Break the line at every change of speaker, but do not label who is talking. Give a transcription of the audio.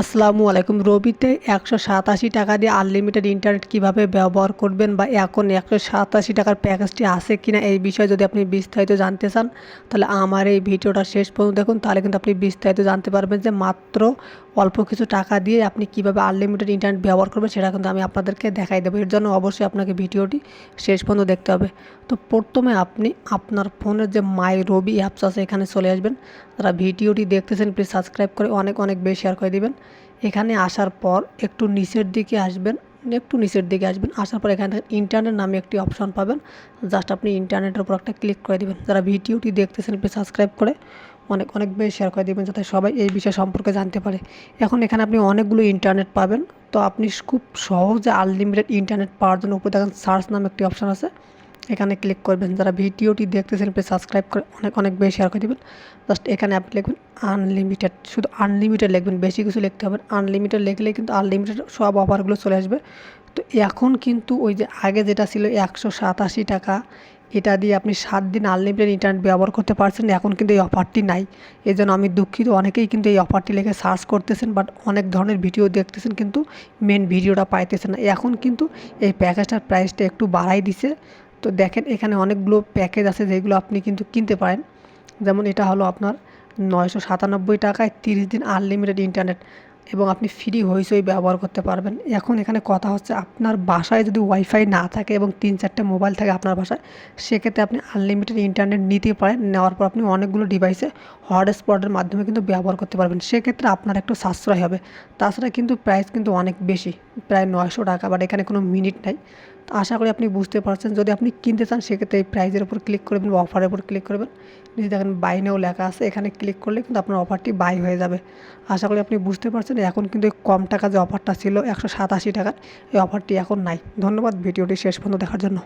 আসসালামু আলাইকুম। রবিতে একশো সাতাশি টাকা দিয়ে আনলিমিটেড ইন্টারনেট কীভাবে ব্যবহার করবেন বা এখন একশো সাতাশি টাকার প্যাকেজটি আছে কিনা এই বিষয়ে যদি আপনি বিস্তারিত জানতে চান, তাহলে আমার এই ভিডিওটা শেষ পর্যন্ত দেখুন। তাহলে কিন্তু আপনি বিস্তারিত জানতে পারবেন যে মাত্র অল্প কিছু টাকা দিয়ে আপনি কীভাবে আনলিমিটেড ইন্টারনেট ব্যবহার করবেন, সেটা কিন্তু আমি আপনাদেরকে দেখাই দেবো। এর জন্য অবশ্যই আপনাকে ভিডিওটি শেষ পর্যন্ত দেখতে হবে। তো প্রথমে আপনি আপনার ফোনের যে মাই রবি অ্যাপস আছে, এখানে চলে আসবেন। যারা ভিডিওটি দেখতেছেন প্লিজ সাবস্ক্রাইব করে অনেক অনেক বেশি শেয়ার করে দিবেন। এখানে আসার পর একটু নিচের দিকে আসবেন, একটু নিচের দিকে আসবেন, আসার পর এখানে থেকে ইন্টারনেট নামে একটি অপশন পাবেন। জাস্ট আপনি ইন্টারনেটের উপর একটা ক্লিক করে দেবেন। যারা ভিডিওটি দেখতেছেন প্লিজ সাবস্ক্রাইব করে অনেক অনেক বেশি শেয়ার করে দেবেন, যাতে সবাই এই বিষয় সম্পর্কে জানতে পারে। এখন এখানে আপনি অনেকগুলো ইন্টারনেট পাবেন। তো আপনি খুব সহজে আনলিমিটেড ইন্টারনেট পাওয়ার জন্য উপরে দেখেন সার্চ নামে একটি অপশন আছে। এখানে ক্লিক করবেন, যারা ভিডিওটি দেখতেছেন প্লিজ সাবস্ক্রাইব করে অনেক অনেক বেশি শেয়ার করে দেবেন। জাস্ট এখানে আপনি লিখবেন আনলিমিটেড শুধু আনলিমিটেড লিখবেন, বেশি কিছু লিখতে হবে আনলিমিটেড লিখলে কিন্তু আনলিমিটেড সব অফারগুলো চলে আসবে। তো এখন কিন্তু ওই যে আগে যেটা ছিল একশো সাতাশি টাকা, এটা দিয়ে আপনি সাত দিন আনলিমিটেড ইন্টারনেট ব্যবহার করতে পারছেন, এখন কিন্তু এই অফারটি নাই। এই জন্য আমি দুঃখিত, অনেকেই কিন্তু এই অফারটি লিখে সার্চ করতেছেন বাট অনেক ধরনের ভিডিও দেখতেছেন, কিন্তু মেন ভিডিওটা পাইতেছেন না। এখন কিন্তু এই প্যাকেজটার প্রাইসটা একটু বাড়াই দিছে। তো দেখেন এখানে অনেকগুলো প্যাকেজ আছে যেগুলো আপনি কিন্তু কিনতে পারেন। যেমন এটা হলো আপনার নয়শো সাতানব্বই টাকায় তিরিশ দিন আনলিমিটেড ইন্টারনেট এবং আপনি ফ্রি হইসই ব্যবহার করতে পারবেন। এখন এখানে কথা হচ্ছে আপনার বাসায় যদি ওয়াইফাই না থাকে এবং তিন চারটে মোবাইল থাকে আপনার বাসায়, সেক্ষেত্রে আপনি আনলিমিটেড ইন্টারনেট নিতে পারেন। নেওয়ার পর আপনি অনেকগুলো ডিভাইসে হটস্পটের মাধ্যমে কিন্তু ব্যবহার করতে পারবেন। সেক্ষেত্রে আপনার একটু সাশ্রয় হবে। তাছাড়া কিন্তু প্রাইস কিন্তু অনেক বেশি। প্রায় নয়শো টাকা বাট এখানে কোনো মিনিট নাই। তো আশা করি আপনি বুঝতে পারছেন, যদি আপনি কিনতে চান, সেক্ষেত্রে এই প্রাইজের উপর ক্লিক করবেন বা অফারের উপর ক্লিক করবেন। নিচে দেখেন বাই নেও লেখা আছে, এখানে ক্লিক করলে কিন্তু আপনার অফারটি বাই হয়ে যাবে। আশা করি আপনি বুঝতে পারছেন, এখন কিন্তু কম টাকা যে অফারটা ছিল, একশো সাতাশি টাকার, এই অফারটি এখন নাই। ধন্যবাদ, ভিডিওটি শেষ পর্যন্ত দেখার জন্য।